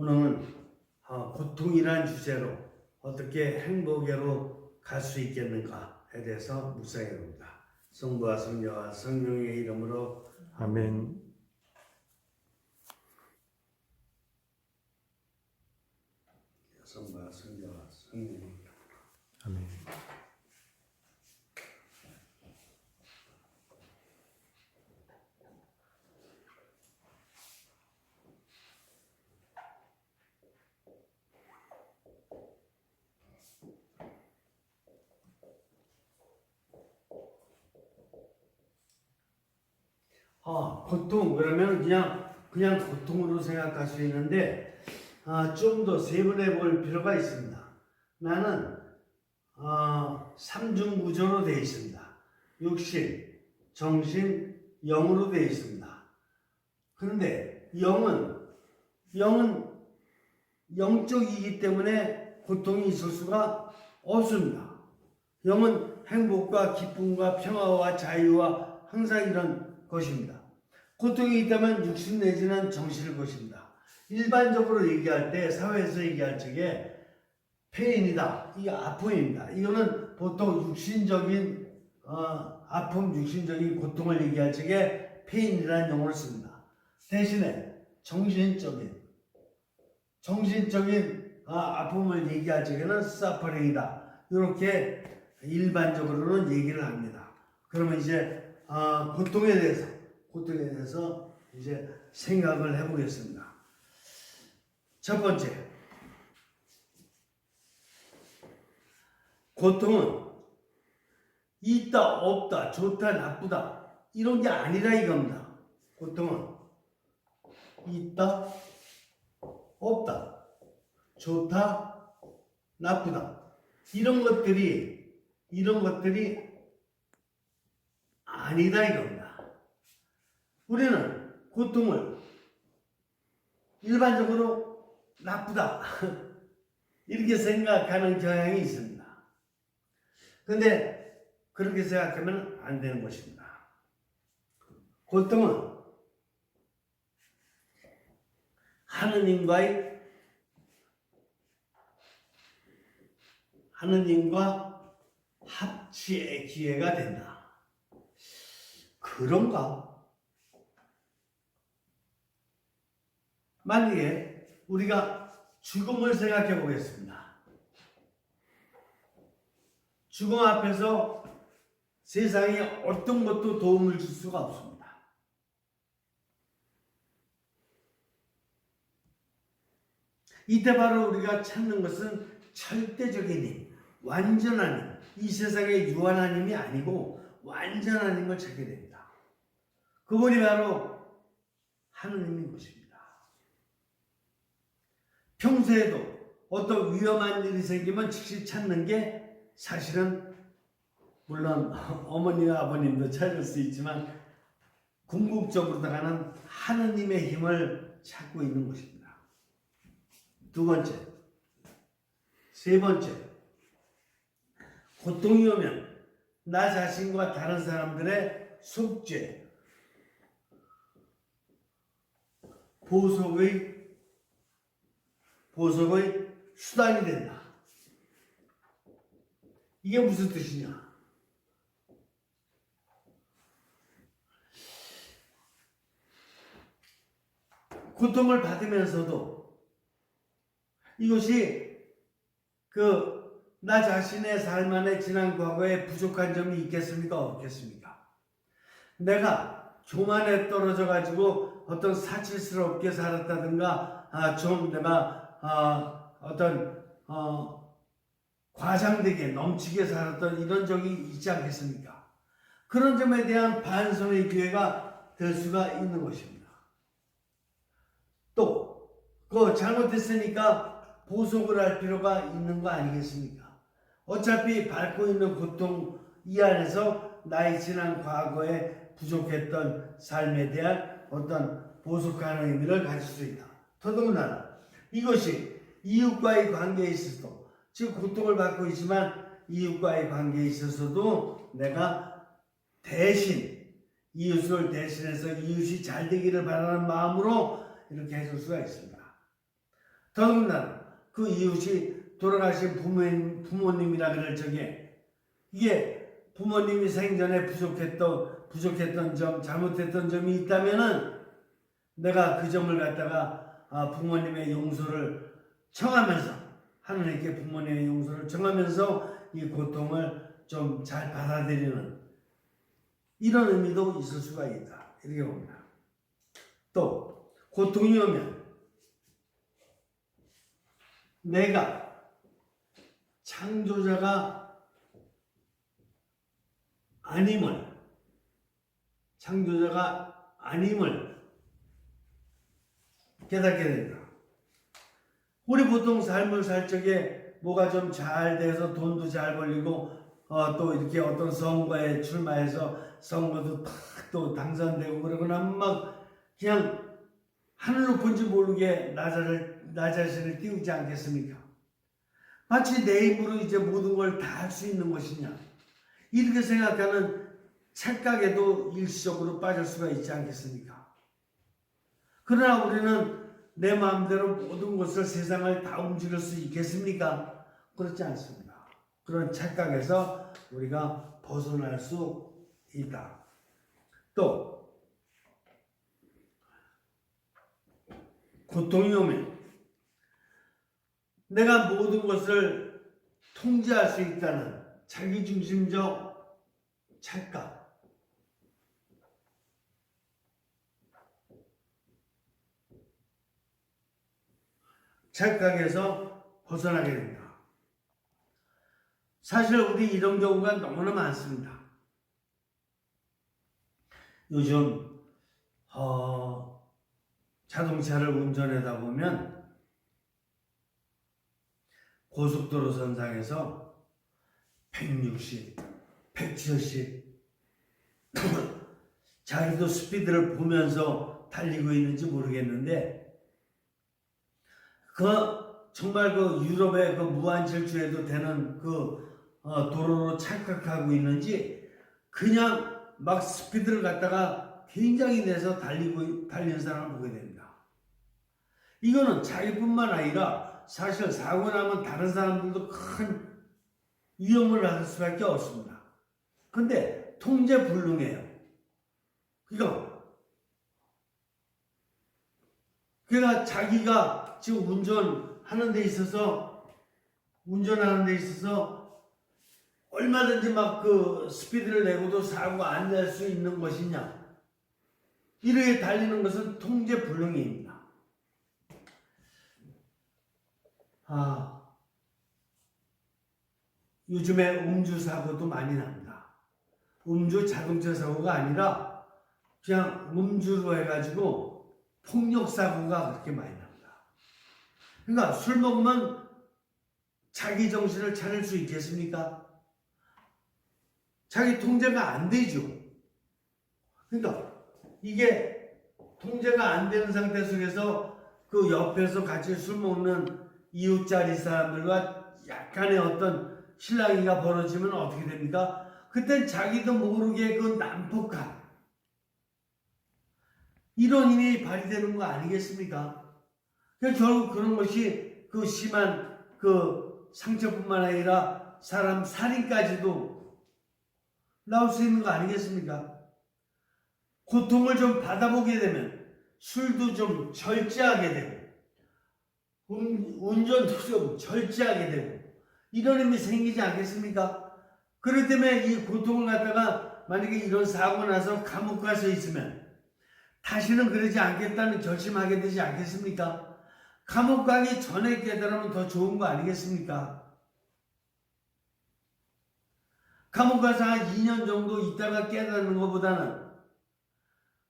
오늘은 어, 고통이란 주제로 어떻게 행복으로 갈 수 있겠는가에 대해서 묵상해 봅니다. 성부와 성녀와 성령의 이름으로 아멘. 성부와 성녀와 성령의 이름으로 아멘. 아, 고통 그러면 그냥 그냥 고통으로 생각할 수 있는데 아, 좀 더 세분해 볼 필요가 있습니다. 나는 어, 삼중 구조로 되어 있습니다. 육신, 정신, 영으로 되어 있습니다. 그런데 영은 영은 영적이기 때문에 고통이 있을 수가 없습니다. 영은 행복과 기쁨과 평화와 자유와 항상 이런 것입니다. 고통이 있다면 육신 내지는 정신일 것입니다. 일반적으로 얘기할 때 사회에서 얘기할 적에 페인이다. 이게 아픔입니다. 이거는 보통 육신적인 어, 아픔, 육신적인 고통을 얘기할 적에 페인이라는 용어를 씁니다. 대신에 정신적인 정신적인 아, 아픔을 얘기할 적에는 사퍼링이다. 이렇게 일반적으로는 얘기를 합니다. 그러면 이제 아, 고통에 대해서 고통에 대해서 이제 생각을 해보겠습니다. 첫 번째, 고통은 있다, 없다, 좋다, 나쁘다 이런 게 아니라 이겁니다. 고통은 있다, 없다, 좋다, 나쁘다 이런 것들이 이런 것들이 아니다 이겁니다. 우리는 고통을 일반적으로 나쁘다 이렇게 생각하는 경향이 있습니다. 근데 그렇게 생각하면 안 되는 것입니다. 고통은 하느님과의 하느님과 합치의 기회가 된다. 그런가? 만약에 우리가 죽음을 생각해 보겠습니다. 죽음 앞에서 세상에 어떤 것도 도움을 줄 수가 없습니다. 이때 바로 우리가 찾는 것은 절대적인 힘, 완전한 힘, 이 세상의 유한 한 힘이 아니고 완전한 힘을 찾게 됩니다. 그분이 바로 하느님인 것입니다. 평소에도 어떤 위험한 일이 생기면 즉시 찾는 게 사실은 물론 어머니와 아버님도 찾을 수 있지만 궁극적으로다가는 하느님의 힘을 찾고 있는 것입니다. 두 번째, 세 번째, 고통이 오면 나 자신과 다른 사람들의 속죄, 보석의 보석의 수단이 된다. 이게 무슨 뜻이냐? 고통을 받으면서도 이것이 그 나 자신의 삶 안에 지난 과거에 부족한 점이 있겠습니까? 없겠습니까? 내가 교만에 떨어져 가지고 어떤 사치스럽게 살았다든가 아, 좀 내가 아, 어떤 어, 과장되게 넘치게 살았던 이런 적이 있지 않겠습니까? 그런 점에 대한 반성의 기회가 될 수가 있는 것입니다. 또, 그 잘못했으니까 보석을 할 필요가 있는 거 아니겠습니까? 어차피 밟고 있는 고통 이 안에서 나의 지난 과거에 부족했던 삶에 대한 어떤 보석하는 의미를 가질 수 있다. 더더군다나 이것이 이웃과의 관계에 있어서도 지금 고통을 받고 있지만 이웃과의 관계에 있어서도 내가 대신 이웃을 대신해서 이웃이 잘 되기를 바라는 마음으로 이렇게 해줄 수가 있습니다. 더군다나 그 이웃이 돌아가신 부모님, 부모님이라 그럴 적에 이게 부모님이 생전에 부족했던 부족했던 점, 잘못했던 점이 있다면은 내가 그 점을 갖다가 아, 부모님의 용서를 청하면서 하나님께 부모님의 용서를 청하면서 이 고통을 좀 잘 받아들이는 이런 의미도 있을 수가 있다 이렇게 봅니다. 또 고통이 오면 내가 창조자가 아님을 창조자가 아님을 깨닫게 된다. 우리 보통 삶을 살 적에 뭐가 좀 잘 돼서 돈도 잘 벌리고 어, 또 이렇게 어떤 선거에 출마해서 선거도 탁또 당선되고 그러거나 막 그냥 하늘 높은지 모르게 나, 자를, 나 자신을 띄우지 않겠습니까? 마치 내 힘으로 이제 모든 걸 다 할 수 있는 것이냐 이렇게 생각하는 착각에도 일시적으로 빠질 수가 있지 않겠습니까? 그러나 우리는 내 마음대로 모든 것을 세상을 다 움직일 수 있겠습니까? 그렇지 않습니다. 그런 착각에서 우리가 벗어날 수 있다. 또 고통이 오면 내가 모든 것을 통제할 수 있다는 자기중심적 착각 착각에서 벗어나게 된다. 사실 우리 이런 경우가 너무나 많습니다. 요즘 어, 자동차를 운전하다 보면 고속도로 선상에서 160, 170 자기도 스피드를 보면서 달리고 있는지 모르겠는데 그 정말 그 유럽의 그 무한 질주해도 되는 그 어, 도로로 착각하고 있는지 그냥 막 스피드를 갖다가 굉장히 내서 달리고 달리는 사람을 보게 됩니다. 이거는 자기뿐만 아니라 사실 사고 나면 다른 사람들도 큰 위험을 받을 수밖에 없습니다. 근데 통제 불능해요. 그러니까 그러니까 자기가 지금 운전하는 데 있어서 운전하는 데 있어서 얼마든지 막 그 스피드를 내고도 사고 안날 수 있는 것이냐 이렇게 달리는 것은 통제 불능입니다. 아 요즘에 음주 사고도 많이 납니다. 음주 자동차 사고가 아니라 그냥 음주로 해가지고 폭력 사고가 그렇게 많이 납니다. 그러니까 술 먹으면 자기 정신을 차릴 수 있겠습니까? 자기 통제가 안 되죠. 그러니까 이게 통제가 안 되는 상태 속에서 그 옆에서 같이 술 먹는 이웃자리 사람들과 약간의 어떤 실랑이가 벌어지면 어떻게 됩니까? 그땐 자기도 모르게 그 난폭한 이런 힘이 발휘되는 거 아니겠습니까? 결국 그런 것이 그 심한 그 상처뿐만 아니라 사람 살인까지도 나올 수 있는 거 아니겠습니까? 고통을 좀 받아보게 되면 술도 좀 절제하게 되고 운, 운전도 좀 절제하게 되고 이런 힘이 생기지 않겠습니까? 그렇기 때문에 이 고통을 갖다가 만약에 이런 사고 나서 감옥 가서 있으면 다시는 그러지 않겠다는 결심하게 되지 않겠습니까? 감옥 가기 전에 깨달으면 더 좋은 거 아니겠습니까? 감옥 가서 한 2년 정도 있다가 깨닫는 것보다는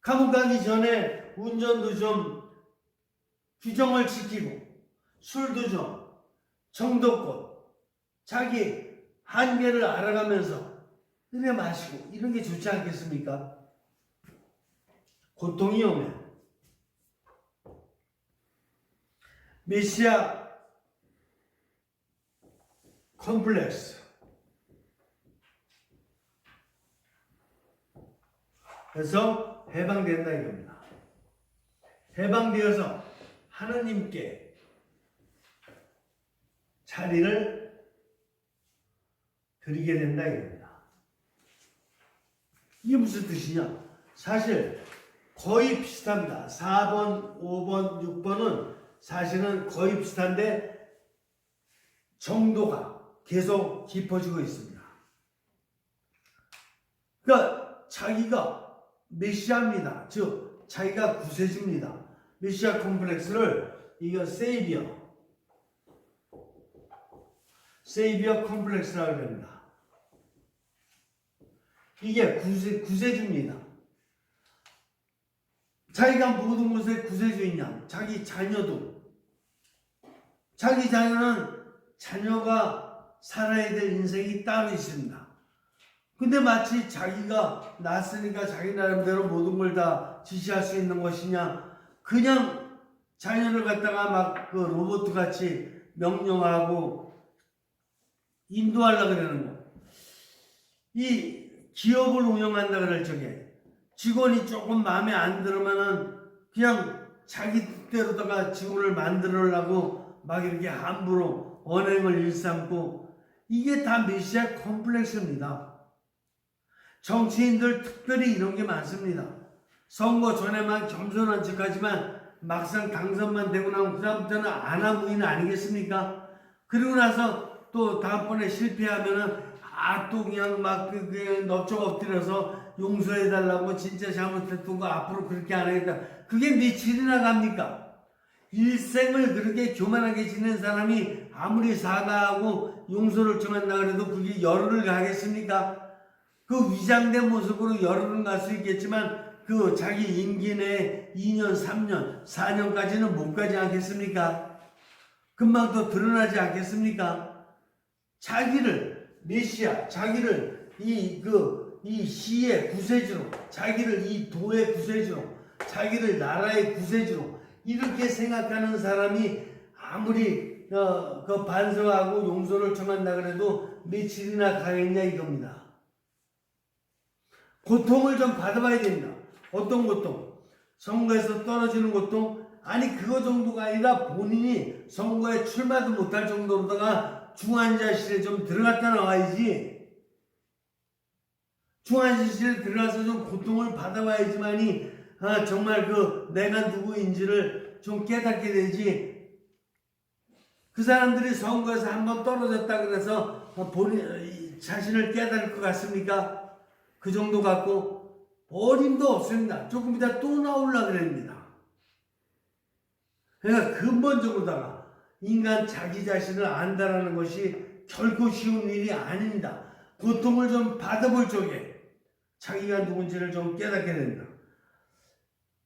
감옥 가기 전에 운전도 좀 규정을 지키고 술도 좀 정도껏 자기 한계를 알아가면서 이래 마시고 이런 게 좋지 않겠습니까? 고통이 오면 메시아 컴플렉스 그래서 해방된다 이겁니다. 해방되어서 하나님께 자리를 드리게 된다 이겁니다. 이게 무슨 뜻이냐? 사실 거의 비슷합니다. 4번, 5번, 6번은 사실은 거의 비슷한데 정도가 계속 깊어지고 있습니다. 그러니까 자기가 메시아입니다. 즉 자기가 구세주입니다. 메시아 컴플렉스를 이거 세이비어 세이비어 컴플렉스라고 합니다. 이게 구세, 구세주입니다. 자기가 모든 것에 구세주이냐? 자기 자녀도 자기 자녀는 자녀가 살아야 될 인생이 따로 있습니다. 근데 마치 자기가 낳았으니까 자기 나름대로 모든 걸 다 지시할 수 있는 것이냐? 그냥 자녀를 갖다가 막 그 로봇 같이 명령하고 인도하려고 그러는 거. 이 기업을 운영한다 그럴 적에 직원이 조금 마음에 안 들으면은 그냥 자기 뜻대로다가 직원을 만들으려고 막 이렇게 함부로 언행을 일삼고 이게 다 메시아 컴플렉스입니다. 정치인들 특별히 이런 게 많습니다. 선거 전에만 겸손한 척 하지만 막상 당선만 되고 나면 그다음부터는 안하고인 아니겠습니까? 그리고 나서 또 다음번에 실패하면은 아또 그냥 막 그, 그 넓적 엎드려서 용서해 달라고 진짜 잘못했던 거 앞으로 그렇게 안 하겠다. 그게 며칠이나 갑니까? 일생을 그렇게 교만하게 지낸 사람이 아무리 사과하고 용서를 청한다 그래도 그게 열흘을 가겠습니까? 그 위장된 모습으로 열흘은 갈 수 있겠지만 그 자기 임기 내에 2년, 3년, 4년까지는 못 가지 않겠습니까? 금방 또 드러나지 않겠습니까? 자기를 메시아, 자기를 이 그 이 시의 구세주로, 자기를 이 도의 구세주로, 자기를 나라의 구세주로 이렇게 생각하는 사람이 아무리 어, 그 반성하고 용서를 청한다 그래도 며칠이나 가겠냐 이겁니다. 고통을 좀 받아봐야 됩니다. 어떤 고통? 선거에서 떨어지는 고통? 아니 그거 정도가 아니라 본인이 선거에 출마도 못할 정도로다가 중환자실에 좀 들어갔다 나와야지. 중환자실에 들어가서 좀 고통을 받아봐야지만이 아, 정말 그 내가 누구인지를 좀 깨닫게 되지. 그 사람들이 선거에서 한번 떨어졌다 그래서 본인 자신을 깨달을 것 같습니까? 그 정도 갖고 어림도 없습니다. 조금 이따 또 나올라 그럽니다. 그러니까 근본적으로다가 인간 자기 자신을 안다라는 것이 결코 쉬운 일이 아닙니다. 고통을 좀 받아볼 적에 자기가 누군지를 좀 깨닫게 된다.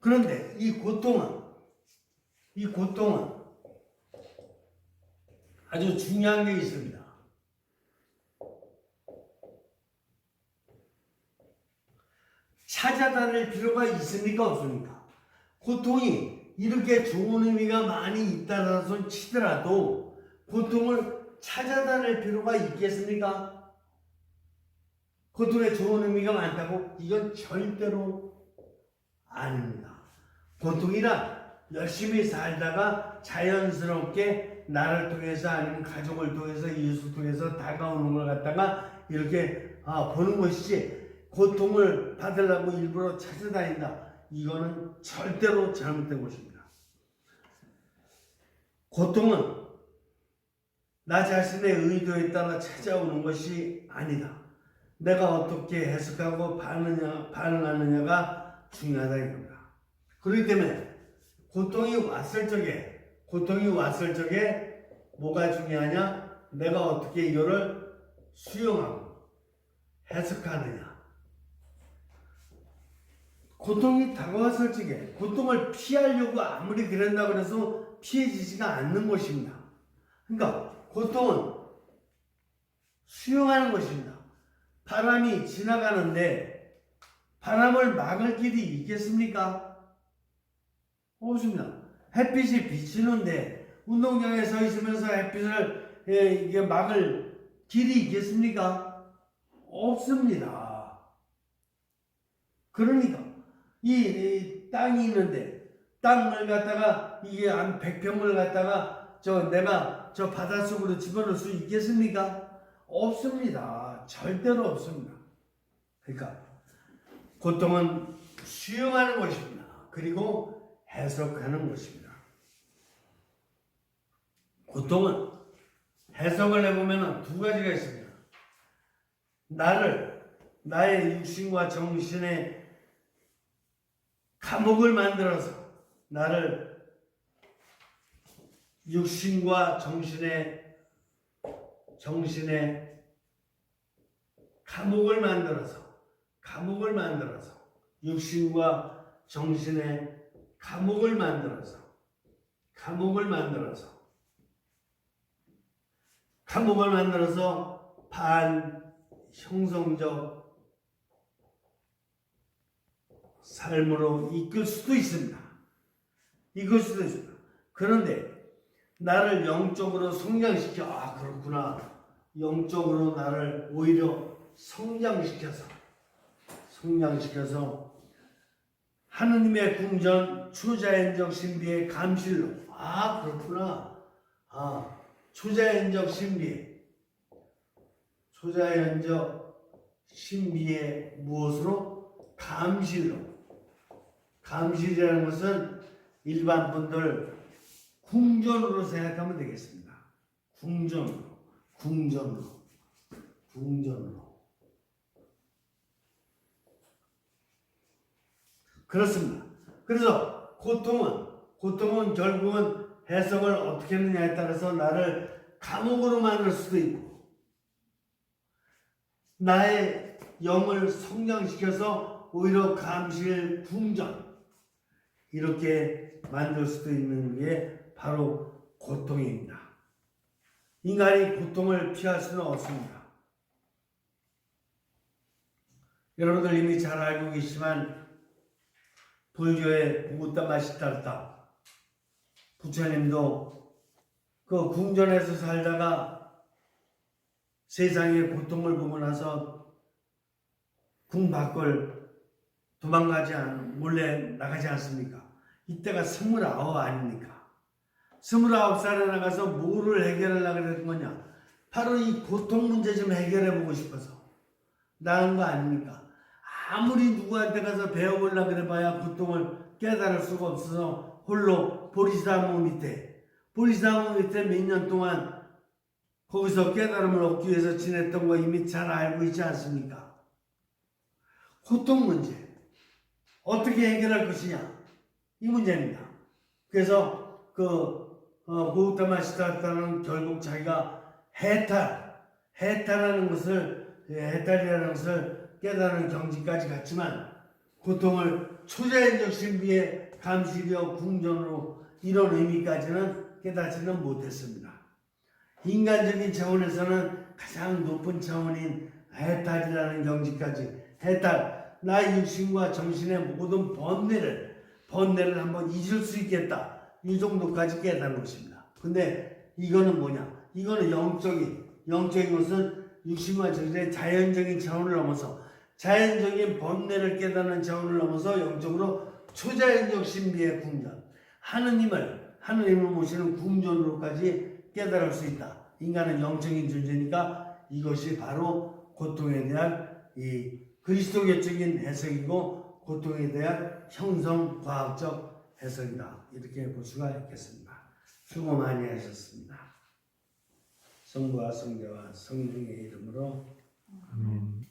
그런데 이 고통은 이 고통은 아주 중요한 게 있습니다. 찾아다닐 필요가 있습니까 없습니까? 고통이 이렇게 좋은 의미가 많이 있다라서 치더라도 고통을 찾아다닐 필요가 있겠습니까? 고통에 좋은 의미가 많다고? 이건 절대로 아닙니다. 고통이란 열심히 살다가 자연스럽게 나를 통해서 아니면 가족을 통해서 이웃을 통해서 다가오는 걸 갖다가 이렇게 아, 보는 것이지 고통을 받으려고 일부러 찾아다닌다. 이거는 절대로 잘못된 것입니다. 고통은 나 자신의 의도에 따라 찾아오는 것이 아니다. 내가 어떻게 해석하고 반응하느냐, 반응하느냐가 중요하다 이겁니다. 그렇기 때문에 고통이 왔을 적에 고통이 왔을 적에 뭐가 중요하냐? 내가 어떻게 이거를 수용하고 해석하느냐. 고통이 다가왔을 적에 고통을 피하려고 아무리 그런다고 해서 피해지지가 않는 것입니다. 그러니까 고통은 수용하는 것입니다. 바람이 지나가는데 바람을 막을 길이 있겠습니까? 없습니다. 햇빛이 비치는데 운동장에 서 있으면서 햇빛을 예, 이게 막을 길이 있겠습니까? 없습니다. 그러니까 이, 이 땅이 있는데 땅을 갖다가 이게 한 100평을 갖다가 저 내가 저 바닷속으로 집어넣을 수 있겠습니까? 없습니다. 절대로 없습니다. 그러니까 고통은 수용하는 것입니다. 그리고 해석하는 것입니다. 고통은 해석을 해보면 두 가지가 있습니다. 나를 나의 육신과 정신의 감옥을 만들어서 나를 육신과 정신의 정신의 감옥을 만들어서 감옥을 만들어서 육신과 정신의 감옥을 만들어서 감옥을 만들어서 감옥을 만들어서 반 형성적 삶으로 이끌 수도 있습니다. 이끌 수도 있습니다. 그런데 나를 영적으로 성장시켜 아 그렇구나. 영적으로 나를 오히려 성장시켜서 성장시켜서 하느님의 궁전 초자연적 신비의 감실로 아 그렇구나. 아 초자연적 신비. 초자연적 신비의 무엇으로? 감실로 감실이라는 것은 일반 분들 궁전으로 생각하면 되겠습니다. 궁전으로, 궁전으로, 궁전으로. 그렇습니다. 그래서 고통은, 고통은 결국은 해석을 어떻게 했느냐에 따라서 나를 감옥으로 만들 수도 있고, 나의 영을 성장시켜서 오히려 감실, 궁전, 이렇게 만들 수도 있는 게 바로 고통입니다. 인간이 고통을 피할 수는 없습니다. 여러분들 이미 잘 알고 계시지만 불교의 무구따 마시타르타 부처님도 그 궁전에서 살다가 세상의 고통을 보고 나서 궁 밖을 도망가지 않, 몰래 나가지 않습니까? 이때가 스물아홉 아닙니까? 스물아홉 살에 나가서 뭐를 해결하려고 그랬던 거냐? 바로 이 고통 문제 좀 해결해 보고 싶어서 나간 거 아닙니까? 아무리 누구한테 가서 배워보려고 그래봐야 고통을 깨달을 수가 없어서 홀로 보리사무 밑에 보리사무 밑에 몇 년 동안 거기서 깨달음을 얻기 위해서 지냈던 거 이미 잘 알고 있지 않습니까? 고통 문제 어떻게 해결할 것이냐 이 문제입니다. 그래서 그 어, 고우타마 시타는 결국 자기가 해탈 해탈하는 것을 예, 해탈이라는 것을 깨달은 경지까지 갔지만 고통을 초자연적 신비의 감시력 궁전으로 이런 의미까지는 깨닫지는 못했습니다. 인간적인 차원에서는 가장 높은 차원인 해탈이라는 경지까지 해탈 나의 육신과 정신의 모든 번뇌를 번뇌를 한번 잊을 수 있겠다 이 정도까지 깨달은 것입니다. 근데 이거는 뭐냐? 이거는 영적인 영적인 것은 육신과 정신의 자연적인 차원을 넘어서 자연적인 번뇌를 깨닫는 차원을 넘어서 영적으로 초자연적 신비의 궁전 하느님을 하느님을 모시는 궁전으로까지 깨달을 수 있다. 인간은 영적인 존재니까 이것이 바로 고통에 대한 이 그리스도교적인 해석이고 고통에 대한 형성 과학적 해석이다. 이렇게 볼 수가 있겠습니다. 수고 많이 하셨습니다. 성부와 성자와 성령의 이름으로 아멘.